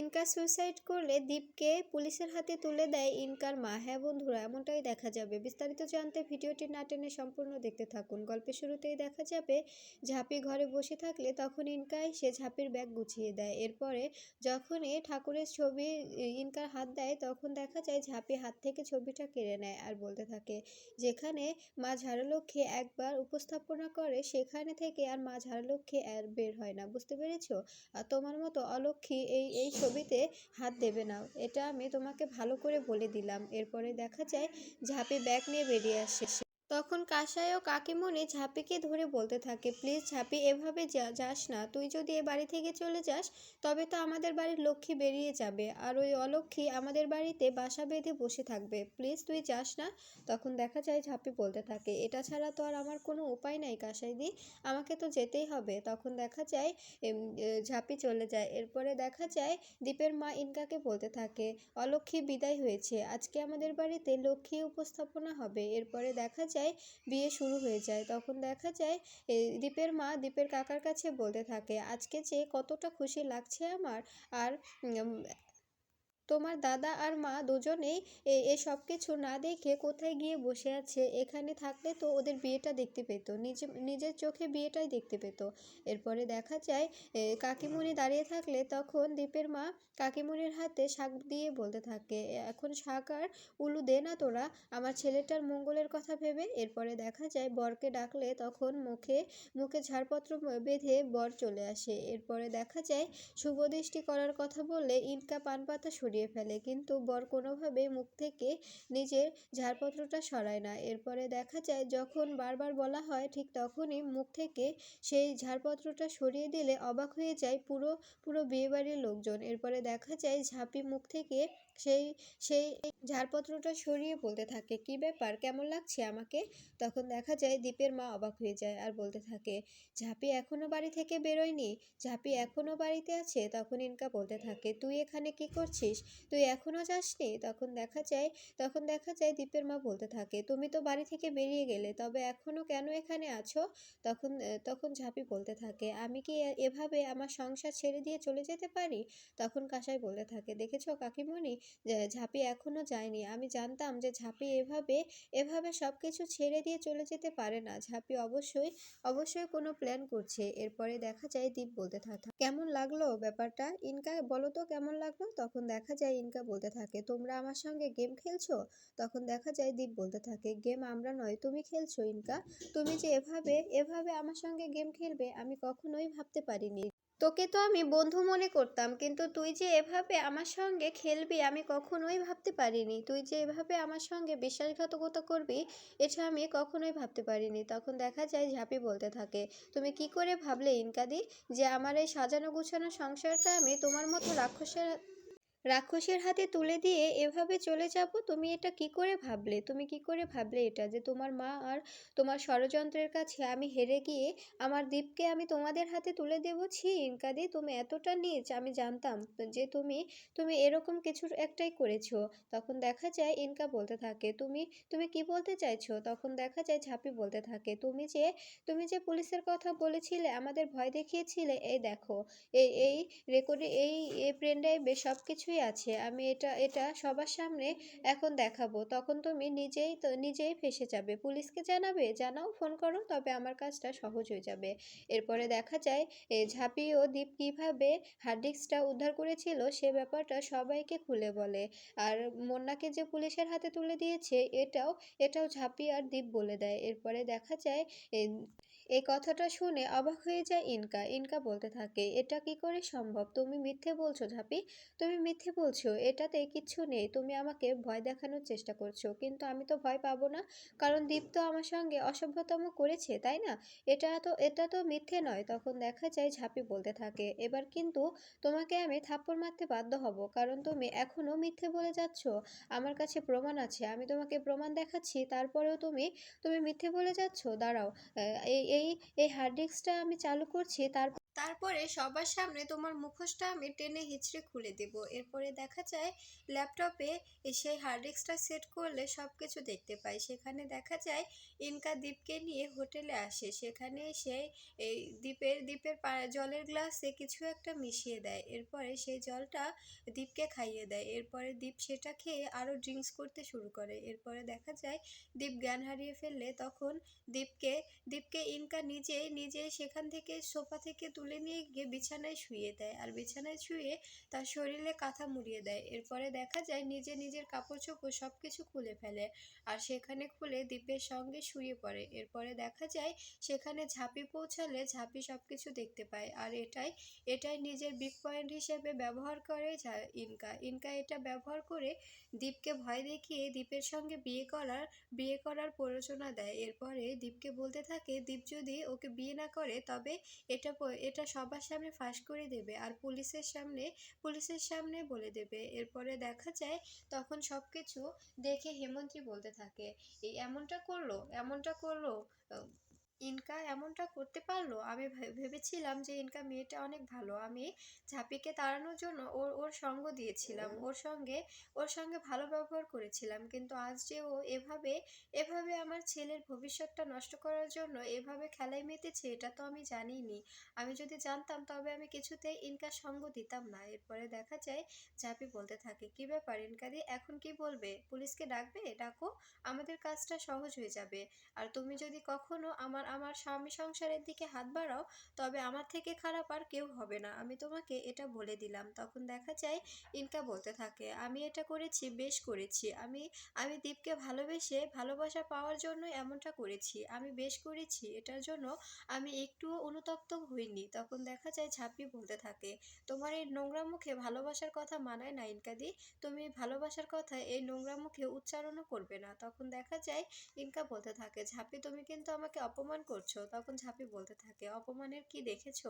Inca suicide করলে দীপকে পুলিশের হাতে তুলে দেয় ইনকার মা। হ্যাঁ বন্ধুরা, এমনটাই দেখা যাবে। বিস্তারিত জানতে ভিডিওটি না টেনে সম্পূর্ণ দেখতে থাকুন। গল্পের শুরুতেই দেখা যাবে, ঝাঁপি ঘরে বসে থাকলে তখন ইনকা সে ঝাঁপির ব্যাগ গুছিয়ে দেয়। এরপরে যখনই ঠাকুরের ছবি, ইনকার হাত দেয়, তখন দেখা যায় ঝাঁপি হাত থেকে ছবিটা কেড়ে নেয় আর বলতে থাকে, যেখানে মা ঝাড়লক্ষ্মী একবার উপস্থাপনা করে, সেখানে থেকে আর মা ঝাড়লক্ষ্মী আর বের হয় না। বুঝতে পেরেছ? আর তোমার মতো অলক্ষী এই এই ছবিতে হাত দেবে না। এটা আমি তোমাকে ভালো করে বলে দিলাম। এরপরে দেখা যায় ঝাঁপে ব্যাগ নিয়ে বেরিয়ে আসে তখন কাসাই ও কাকিমণি ঝাঁপিকে ধরে বলতে থাকে, প্লিজ ঝাঁপি, এভাবে যাস না। তুই যদি এ বাড়ি থেকে চলে যাস, তবে তো আমাদের বাড়ির লক্ষ্মী বেরিয়ে যাবে। আর ওই অলক্ষ্মী আমাদের বাড়িতে বাসা বেঁধে বসে থাকবে। প্লিজ তুই যাস না। তখন দেখা যায় ঝাঁপি বলতে থাকে, এটা ছাড়া তো আর আমার কোনো উপায় নাই কাসাইদি। আমাকে তো যেতেই হবে। তখন দেখা যায় ঝাঁপি চলে যায়। এরপরে দেখা যায়, দীপের মা ইনকাকে বলতে থাকে, অলক্ষ্মী বিদায় হয়েছে। আজকে আমাদের বাড়িতে লক্ষ্মী উপস্থাপনা হবে। এরপরে দেখা যায় বিয়ে শুরু হয়ে যায়। তখন দেখা যায় দীপের মা দীপের কাকার কাছে বলতে থাকে, আজকে যে কতটা খুশি লাগছে আমার, আর তোমার দাদা আর মা দুজনেই এ সব কিছু না দেখে কোথায় গিয়ে বসে আছে? এখানে থাকলে তো ওদের বিয়েটা দেখতে পেত নিজে নিজের চোখে বিয়েটাই দেখতে পেতো। এরপরে দেখা যায় এ, কাকিমণি দাঁড়িয়ে থাকলে তখন দীপের মা কাকিমণির হাতে শাক দিয়ে বলতে থাকে এখন শাক আর উলু দে না তোরা আমার ছেলেটার মঙ্গলের কথা ভেবে। এরপরে দেখা যায় বরকে ডাকলে তখন মুখে মুখে ঝাড়পত্র বেঁধে বর চলে আসে। এরপরে দেখা যায় শুভ দৃষ্টি করার কথা বললে ইনকা পান পাতা সরিয়ে ফেলে। কিন্তু বর কোনোভাবে মুখ থেকে নিজের ঝাড়পত্রটা সরায় না। এরপরে দেখা যায়, যখন বারবার বলা হয়, ঠিক তখনই মুখ থেকে সেই ঝাড়পত্রটা সরিয়ে দিলে অবাক হয়ে যায় পুরো পুরো বিয়েবাড়ির লোকজন। এরপরে দেখা যায়, ঝাঁপি মুখ থেকে সেই সেই ঝাড়পত্রটা সরিয়ে বলতে থাকে, কি ব্যাপার? কেমন লাগছে আমাকে? তখন দেখা যায় দীপের মা অবাক হয়ে যায় আর বলতে থাকে, ঝাঁপি এখনও বাড়ি থেকে বেরোয়নি? ঝাঁপি এখনও বাড়িতে আছে? তখন ইনকা বলতে থাকে, তুই এখানে কি করছিস? তুই এখনও যাসনি? তখন দেখা যায়, তখন দেখা যায় দীপের মা বলতে থাকে, তুমি তো বাড়ি থেকে বেরিয়ে গেলে, তবে এখনও কেন এখানে আছো? তখন তখন ঝাঁপি বলতে থাকে, আমি কি এভাবে আমার সংসার ছেড়ে দিয়ে চলে যেতে পারি? তখন কাসাই বলতে থাকে, দেখেছ কাকিমণি? ঝাঁপি এখনও যায়নি। আমি জানতাম যে ঝাঁপি এভাবে এভাবে সব কিছু ছেড়ে দিয়ে চলে যেতে পারে না। ঝাঁপি অবশ্যই অবশ্যই কোনো প্ল্যান করছে। এরপরে দেখা যায় দীপ বলতে থাকে, কেমন লাগল ব্যাপারটা? ইনকা, বলো তো কেমন লাগল? তখন দেখা যায় ইনকা বলতে থাকে, তোমরা আমার সঙ্গে গেম খেলছো? তখন দেখা যায় দীপ বলতে থাকে, গেম আমরা নয়, তুমি খেলছো ইনকা। তুমি যে এভাবে এভাবে আমার সঙ্গে গেম খেলবে, আমি কখনোই ভাবতে পারিনি। তোকে তো আমি বন্ধু মনে করতাম, কিন্তু তুই যে এভাবে আমার সঙ্গে খেলবি আমি কখনোই ভাবতে পারিনি। তুই যে এভাবে আমার সঙ্গে বিশ্বাসঘাতকতা করবি, এটা আমি কখনোই ভাবতে পারিনি। তখন দেখা যায় ঝাঁপি বলতে থাকে, তুমি কি করে ভাবলে ইনকাদি, যে আমার এই সাজানো গুছানো সংসারটা আমি তোমার মতো রাক্ষসের রাক্ষসের হাতে তুলে দিয়ে এভাবে চলে যাব? তুমি এটা কি করে ভাবলে? তুমি কি করে ভাবলে এটা যে তোমার মা আর তোমার ষড়যন্ত্রের কাছে আমি হেরে গিয়ে আমার দ্বীপকে আমি তোমাদের হাতে তুলে দেব? ছি, ইনকাদি, তুমি এতটা নিচ, আমি জানতাম যে তুমি তুমি এরকম কিছু একটাই করেছ। তখন দেখা যায় ইনকা বলতে থাকে, তুমি তুমি কি বলতে চাইছো? তখন দেখা যায় ঝাঁপি বলতে থাকে, তুমি যে তুমি যে পুলিশের কথা বলেছিলে, আমাদের ভয় দেখিয়েছিলে, এই দেখো, এই এই রেকর্ডে এই এই পেন ড্রাইভে সব কিছুই আছে। আমি এটা এটা সবার সামনে এখন দেখাবো। তখন তুমি নিজেই তো, নিজেই ফেসে যাবে। পুলিশকে জানাবে, জানাও, ফোন করো, তবে আমার কাজটা সহজ হয়ে যাবে। এরপরে দেখা যায় ঝাঁপি ও দীপ কীভাবে হার্ড ডিস্কটা উদ্ধার করেছিল, সে ব্যাপারটা সবাইকে খুলে বলে। আর মন্নাকে যে পুলিশের হাতে তুলে দিয়েছে, এটাও এটাও ঝাঁপি আর দীপ বলে দেয়। এরপরে দেখা যায় এই কথাটা শুনে অবাক হয়ে যায় ইনকা। ইনকা বলতে থাকে, এটা কি করে সম্ভব? তুমি মিথ্যে বলছো ঝাঁপি। তুমি মিথ্যে বলছো, এটাতে কিচ্ছু নেই। তুমি আমাকে ভয় দেখানোর চেষ্টা করছ। কিন্তু আমি তো ভয় পাবো না। কারণ দীপ তো আমার সঙ্গে অসভ্যতম করেছে, তাই না? এটা তো এটা তো মিথ্যে নয়। তখন দেখা যায় ঝাঁপি বলতে থাকে, এবার কিন্তু তোমাকে আমি থাপ্পড় মারতে বাধ্য হব। কারণ তুমি এখনও মিথ্যে বলে যাচ্ছ। আমার কাছে প্রমাণ আছে। আমি তোমাকে প্রমাণ দেখাচ্ছি। তারপরেও তুমি তুমি মিথ্যে বলে যাচ্ছ? দাঁড়াও এই এই এই হার্ড ডিস্কটা আমি চালু করছি তার তারপরে সবার সামনে তোমার মুখোশটা আমি টেনে হিচড়ে খুলে দেব। এরপরে দেখা যায়, ল্যাপটপে সেই হার্ড ডিস্কটা সেট করলে সব কিছু দেখতে পাই। সেখানে দেখা যায়, ইনকা দ্বীপকে নিয়ে হোটেলে আসে। সেখানে এসে এই দ্বীপের দ্বীপের জলের গ্লাসে কিছু একটা মিশিয়ে দেয়। এরপরে সেই জলটা দ্বীপকে খাইয়ে দেয়। এরপরে দ্বীপ সেটা খেয়ে আরও ড্রিঙ্কস করতে শুরু করে। এরপরে দেখা যায়, দ্বীপ জ্ঞান হারিয়ে ফেললে তখন দ্বীপকে দ্বীপকে ইনকা নিজেই নিজেই সেখান থেকে, সোফা থেকে তুলে নিয়ে গিয়ে বিছানায় শুয়ে দেয়। আর বিছানায় শুয়ে তার শরীরে কাঁথা মুড়িয়ে দেয়। এরপরে দেখা যায় নিজে নিজের কাপড় চোপড় সব কিছু খুলে ফেলে আর সেখানে খুলে দ্বীপের সঙ্গে শুয়ে পড়ে। এরপরে দেখা যায় সেখানে ঝাঁপি পৌঁছালে ঝাঁপি সব কিছু দেখতে পায়। আর এটাই এটাই নিজের বিগ পয়েন্ট হিসেবে ব্যবহার করে ইনকা। ইনকা এটা ব্যবহার করে দীপকে ভয় দেখিয়ে দীপের সঙ্গে বিয়ে করার বিয়ে করার প্ররোচনা দেয়। এরপরে দীপকে বলতে থাকে, দীপ যদি ওকে বিয়ে না করে, তবে এটা এটা সবার সামনে ফাঁস করে দেবে আর পুলিশের সামনে পুলিশের সামনে বলে দেবে। এরপরে দেখা যায় তখন সব কিছু দেখে হেমন্তী বলতে থাকে, এই এমনটা করল এমনটা করল ইনকা এমনটা করতে পারল? আমি ভেবেছিলাম যে ইনকা মেয়েটা অনেক ভালো। আমি ঝাঁপিকে তাড়ানোর জন্য ওর ওর সঙ্গ দিয়েছিলাম। ওর সঙ্গে ওর সঙ্গে ভালো ব্যবহার করেছিলাম। কিন্তু আজ যে ও এভাবে এভাবে আমার ছেলের ভবিষ্যৎটা নষ্ট করার জন্য এভাবে খেলায় মেতেছে এটা তো আমি জানিনি। আমি যদি জানতাম তবে আমি কিছুতেই ইনকার সঙ্গ দিতাম না। এরপরে দেখা যায় ঝাঁপি বলতে থাকে কি ব্যাপার ইনকাদি এখন কি বলবে? পুলিশকে ডাকবে? ডাকো আমাদের কাজটা সহজ হয়ে যাবে। আর তুমি যদি কখনো আমার আমার স্বামী সংসারের দিকে হাত বাড়াও, তবে আমার থেকে খারাপ আর কেউ হবে না। আমি তোমাকে এটা বলে দিলাম। তখন দেখা যায় ইনকা বলতে থাকে, আমি এটা করেছি, বেশ করেছি। আমি আমি দীপকে ভালোবেসে ভালোবাসা পাওয়ার জন্য এমনটা করেছি। আমি বেশ করেছি। এটার জন্য আমি একটুও অনুতপ্ত হইনি। তখন দেখা যায় ঝাঁপি বলতে থাকে, তোমার এই নোংরা মুখে ভালোবাসার কথা মানায় না ইনকাদি তুমি ভালোবাসার কথা এই নোংরা মুখে উচ্চারণও করবে না। তখন দেখা যায় ইনকা বলতে থাকে, ঝাঁপি, তুমি কিন্তু আমাকে অপমান করছ? তখন ঝাঁপি বলতে থাকে, অপমানের কি দেখেছ?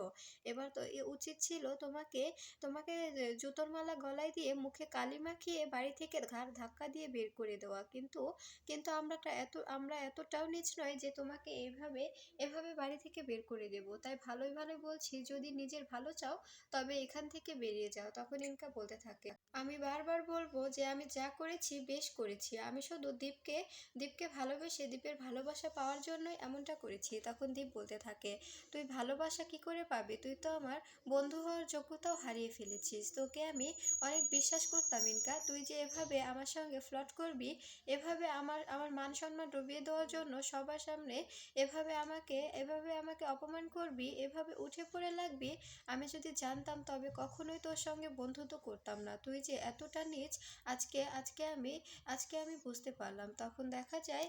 এবার তো উচিত ছিল তোমাকে তোমাকে জুতোর মালা গলায় দিয়ে মুখে কালি মাখিয়ে বাড়ি থেকে ঘাড় ধাক্কা দিয়ে বের করে দেওয়া। কিন্তু কিন্তু আমরা এত, আমরা এতটাও নিচ নয় যে তোমাকে এভাবে এভাবে বাড়ি থেকে বের করে দেব। তাই ভালোই ভালোই বলছি, যদি নিজের ভালো চাও, তবে এখান থেকে বেরিয়ে যাও। তখন ইনকা বলতে থাকে, আমি বারবার বলব যে আমি যা করেছি, বেশ করেছি। আমি শুধু দীপকে দীপকে ভালোবেসে, দীপের ভালোবাসা পাওয়ার জন্যই এমনটা করেছি। তখন দীপ বলতে থাকে, তুই ভালোবাসা কি করে পাবি? তুই তো আমার বন্ধু হওয়ার যোগ্যতাও হারিয়ে ফেলেছিস। তোকে আমি অনেক বিশ্বাস করতাম, ইনকা। তুই যে এভাবে আমার সঙ্গে ফ্লট করবি, এভাবে আমার আমার মান সম্মান ডুবিয়ে দেওয়ার জন্য সবার সামনে এভাবে আমাকে এভাবে আমাকে অপমান করবি, এভাবে উঠে পড়ে লাগবি, আমি যদি জানতাম তবে কখনোই তোর সঙ্গে বন্ধুত্ব করতাম না। তুই যে এতটা নিচ, আজকে আজকে আমি আজকে আমি বুঝতে পারলাম। তখন দেখা যায়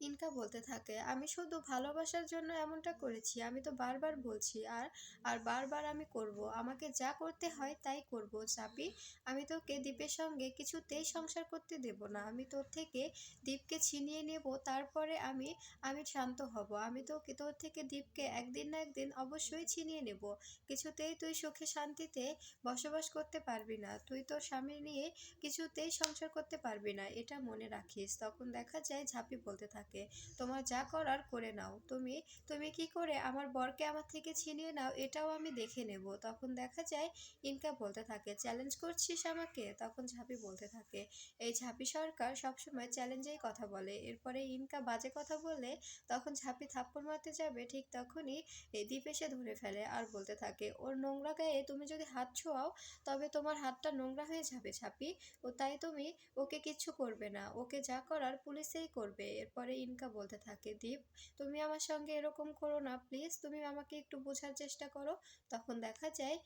ইনকা বলতে থাকে। আমি শুধু ভালোবাসার জন্য এমনটা করেছি, আমি তো বারবার বলছি, আর আর বারবার আমি করব। আমাকে যা করতে হয় তাই করব চাপি আমি তোকে দীপের সঙ্গে কিছুতেই সংসার করতে দেব না। আমি তোর থেকে দীপকে ছিনিয়ে নেব, তারপরে আমি আমি শান্ত হব। আমি তোকে, তোর থেকে দীপকে একদিন না একদিন অবশ্যই ছিনিয়ে নেব। কিছুতেই তুই সুখে শান্তিতে বসবাস করতে পারবি না। তুই তোর স্বামী নিয়ে কিছুতেই সংসার করতে পারবি না, এটা মনে রাখিস। তখন দেখা যায় ঝাঁপি বলতে থাকে। তোমার যা করার করে নাও। তুমি তুমি কি করে আমার বরকে আমার থেকে ছিনিয়ে নাও, এটাও আমি দেখে নেব। তখন দেখা যায়, ইনকা বলতে থাকে চ্যালেঞ্জ করছিস আমাকে? তখন ঝাঁপি বলতে থাকে, এই ঝাঁপি সরকার সবসময় চ্যালেঞ্জেই কথা বলে। এরপরে ইনকা বাজে কথা বলে, তখন ঝাঁপি থাপ্পড় মারতে যাবে, ঠিক তখনই দ্বীপ এসে ধরে ফেলে আর বলতে থাকে, ওর নোংরা গায়ে তুমি যদি হাত ছোঁয়াও, তবে তোমার হাতটা নোংরা হয়ে যাবে ঝাঁপি। ও তাই তুমি, ওকে কিচ্ছু করবে না। ওকে যা করার পুলিশেই করবে। এরপরে ইনকা বলতে থাকে। দীপ, তুমি আমার সঙ্গে এরকম করো না প্লিজ তুমি আমাকে একটু বোঝার চেষ্টা করো। তখন দেখা যায়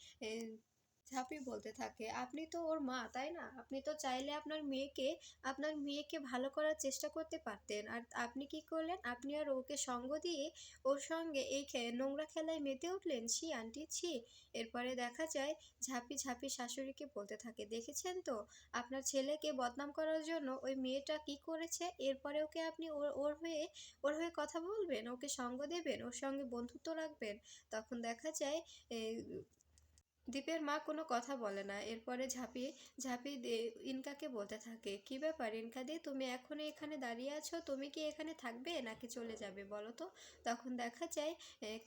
ঝাঁপি বলতে থাকে। আপনি তো ওর মা, তাই না? আপনি তো চাইলে আপনার মেয়েকে আপনার মেয়েকে ভালো করার চেষ্টা করতে পারতেন। আর আপনি কি করলেন? আপনি আর ওকে সঙ্গ দিয়ে ওর সঙ্গে এই নোংরা খেলায় মেতে উঠলেন? ছি, আন্টি, ছি। এরপরে দেখা যায়, ঝাঁপি ঝাঁপি শাশুড়িকে বলতে থাকে, দেখেছেন তো? আপনার ছেলেকে বদনাম করার জন্য ওই মেয়েটা কি করেছে? এরপরে ওকে আপনি ওর ওর হয়ে ওর হয়ে কথা বলবেন? ওকে সঙ্গ দেবেন? ওর সঙ্গে বন্ধুত্ব রাখবেন? তখন দেখা যায় দীপের মা কোনো কথা বলে না। এরপরে ঝাঁপি ঝাঁপি ইনকাকে বলতে থাকে, কি ব্যাপার ইনকা দি, তুমি এখনই এখানে দাঁড়িয়ে আছো? তুমি কি এখানে থাকবে নাকি চলে যাবে বলো তো? তখন দেখা যায়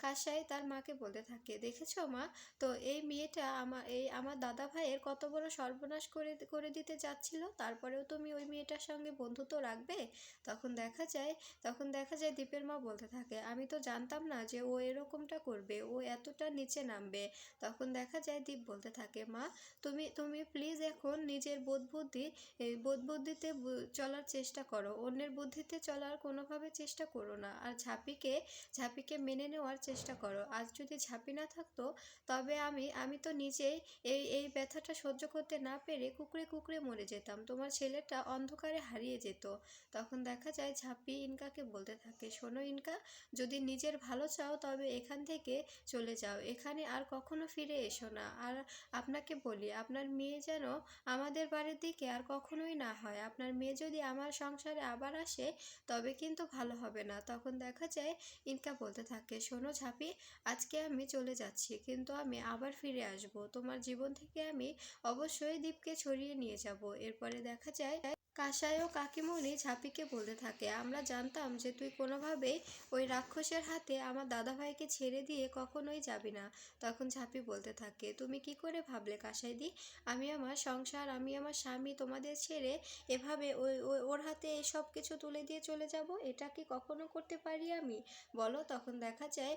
কাসাই তার মাকে বলতে থাকে, দেখেছ মা? তো এই মেয়েটা আমার এই আমার দাদা ভাইয়ের কত বড় সর্বনাশ করে করে দিতে যাচ্ছিল তারপরেও তুমি ওই মেয়েটার সঙ্গে বন্ধুত্ব রাখবে? তখন দেখা যায়, তখন দেখা যায় দীপের মা বলতে থাকে, আমি তো জানতাম না যে ও এরকমটা করবে, ও এতটা নিচে নামবে। তখন দেখা যায় দীপ বলতে থাকে, মা। তুমি তুমি প্লিজ এখন নিজের বোধ বুদ্ধি বোধ বুদ্ধিতে চলার চেষ্টা করো। অন্যের বুদ্ধিতে চলার কোনোভাবে চেষ্টা করো না। আর ঝাঁপিকে ঝাঁপিকে মেনে নেওয়ার চেষ্টা করো। আজ যদি ঝাঁপি না থাকতো, তবে আমি আমি তো নিজেই এই এই ব্যথাটা সহ্য করতে না পেরে কুকড়ে কুকড়ে মরে যেতাম। তোমার ছেলেটা অন্ধকারে হারিয়ে যেত। তখন দেখা যায় ঝাঁপি ইনকাকে বলতে থাকে, শোনো ইনকা, যদি নিজের ভালো চাও তবে এখান থেকে চলে যাও। এখানে আর কখনো ফিরে এসো না। আর আপনাকে বলি, আপনার মেয়ে যেন আমাদের বাড়ির দিকে আর কখনোই না হয়। আপনার মেয়ে যদি আমার সংসারে আবার আসে, তবে কিন্তু ভালো হবে না। তখন দেখা যায় ইনকা বলতে থাকে, শোনো ঝাঁপি, আজকে আমি চলে যাচ্ছি, কিন্তু আমি আবার ফিরে আসব। তোমার জীবন থেকে আমি অবশ্যই দীপকে ছড়িয়ে নিয়ে যাব। এরপরে দেখা যায় কাসাই ও কাকিমণি ঝাঁপিকে বলতে থাকে, আমরা জানতাম যে তুই কোনোভাবেই ওই রাক্ষসের হাতে আমার দাদাভাইকে ছেড়ে দিয়ে কখনোই যাবি না। তখন ঝাঁপি বলতে থাকে, তুমি কি করে ভাবলে কাসাইদি? আমি আমার সংসার, আমি আমার স্বামী তোমাদের ছেড়ে এভাবে ওই ওর হাতে সব কিছু তুলে দিয়ে চলে যাব? এটা কি কখনো করতে পারি আমি? বলো। তখন দেখা যায়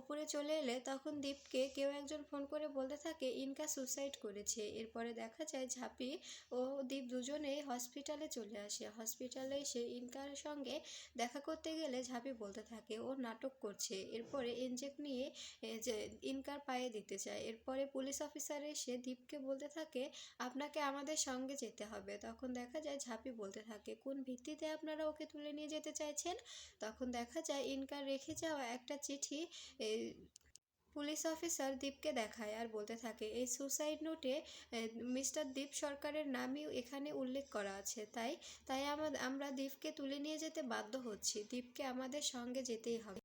উপরে চলে এলে তখন দীপকে কেউ একজন ফোন করে বলতে থাকে, ইনকা সুসাইড করেছে। এরপরে দেখা যায় ঝাঁপি ও দীপ দুজনেই হসপিটালে চলে আসে। হসপিটালে এসে ইনকার সঙ্গে দেখা করতে গেলে ঝাঁপি বলতে থাকে, ও নাটক করছে। এরপরে ইনজেক্ট নিয়ে যে, ইনকার পায়ে দিতে চায়। এরপরে পুলিশ অফিসার এসে দীপকে বলতে থাকে, আপনাকে আমাদের সঙ্গে যেতে হবে। তখন দেখা যায় ঝাঁপি বলতে থাকে, কোন ভিত্তিতে আপনারা ওকে তুলে নিয়ে যেতে চাইছেন? তখন দেখা যায় ইনকার রেখে যাওয়া একটা চিঠি পুলিশ অফিসার দীপকে দেখায় আর বলতে থাকে, এই সুসাইড নোটে মিস্টার দীপ সরকারের নামই এখানে উল্লেখ করা আছে। তাই তাই আমরা দীপকে তুলে নিয়ে যেতে বাধ্য হচ্ছি। দীপকে আমাদের সঙ্গে যেতেই হবে।